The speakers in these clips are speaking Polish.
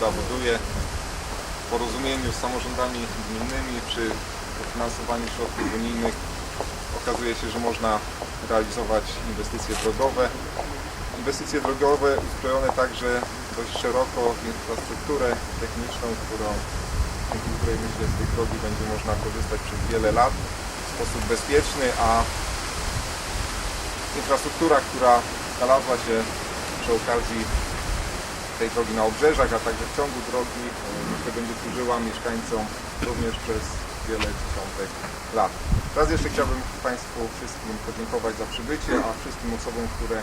wojewoda buduje w porozumieniu z samorządami gminnymi przy dofinansowaniu środków unijnych okazuje się, że można realizować inwestycje drogowe. Inwestycje drogowe uzbrojone także dość szeroko w infrastrukturę techniczną, którą, dzięki której myślę z tej drogi będzie można korzystać przez wiele lat w sposób bezpieczny, a infrastruktura, która znalazła się przy okazji tej drogi na obrzeżach, a także w ciągu drogi, e, myślę, będzie służyła mieszkańcom również przez wiele dziesiątek lat. Raz jeszcze chciałbym Państwu wszystkim podziękować za przybycie, a wszystkim osobom, które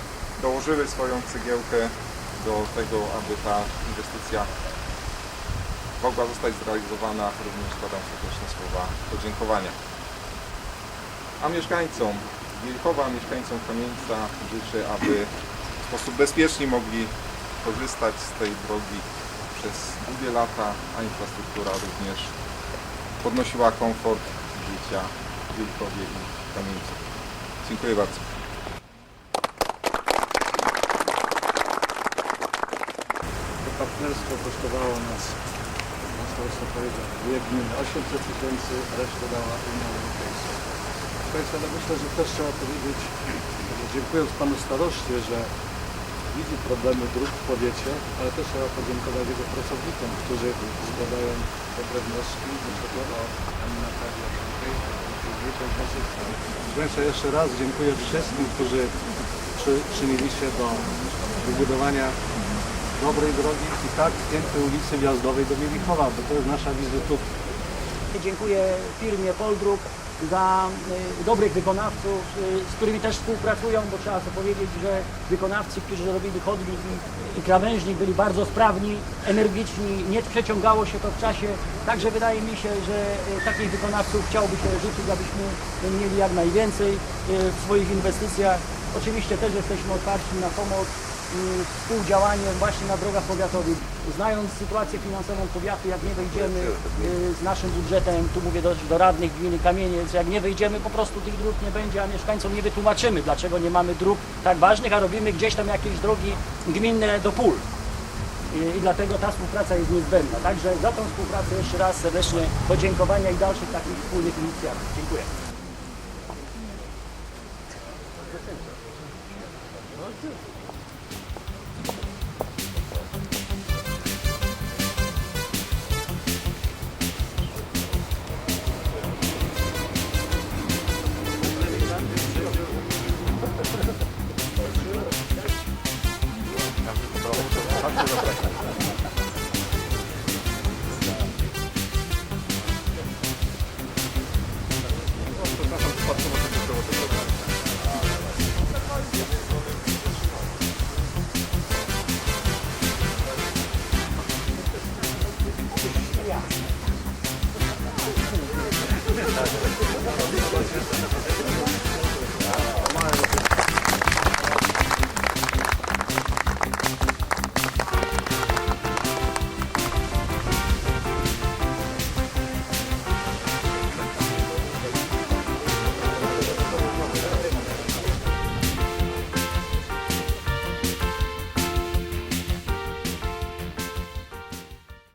dołożyły swoją cegiełkę do tego, aby ta inwestycja mogła zostać zrealizowana, również składam serdeczne słowa podziękowania. A mieszkańcom Wilkowa, mieszkańcom Kamieńca życzę, aby w sposób bezpieczny mogli korzystać z tej drogi przez długie lata, a infrastruktura również podnosiła komfort życia w Wilkowie i Kamieńcu. Dziękuję bardzo. To partnerstwo kosztowało nas, nas to powiedział, dwie gminy, 800 tysięcy, resztę dała Unia Europejska. Proszę Państwa, ale myślę, że też trzeba powiedzieć, dziękując Panu Staroście, że widzi problemy dróg w powiecie, ale też trzeba podziękować jego pracownikom, którzy składają dobre wnioski, na przykład o Państwa, jeszcze raz dziękuję wszystkim, którzy przy, się do wybudowania dobrej drogi i tak pięknej ulicy Wjazdowej do Mielichowa, bo to jest nasza wizytówka. Dziękuję firmie Poldruk za y, dobrych wykonawców, y, z którymi też współpracują, bo trzeba to powiedzieć, że wykonawcy, którzy robili chodnik i, i krawężnik byli bardzo sprawni, energiczni, nie przeciągało się to w czasie. Także wydaje mi się, że y, takich wykonawców chciałoby się życzyć, abyśmy mieli jak najwięcej w swoich inwestycjach. Oczywiście też jesteśmy otwarci na pomoc współdziałanie właśnie na drogach powiatowych. Znając sytuację finansową powiatu, jak nie wejdziemy y, z naszym budżetem, tu mówię do, do radnych gminy Kamieniec, jak nie wejdziemy, po prostu tych dróg nie będzie, a mieszkańcom nie wytłumaczymy, dlaczego nie mamy dróg tak ważnych, a robimy gdzieś tam jakieś drogi gminne do pól. I, dlatego ta współpraca jest niezbędna. Także za tą współpracę jeszcze raz serdecznie podziękowania i dalszych takich wspólnych inicjatyw. Dziękuję. No, Yeah.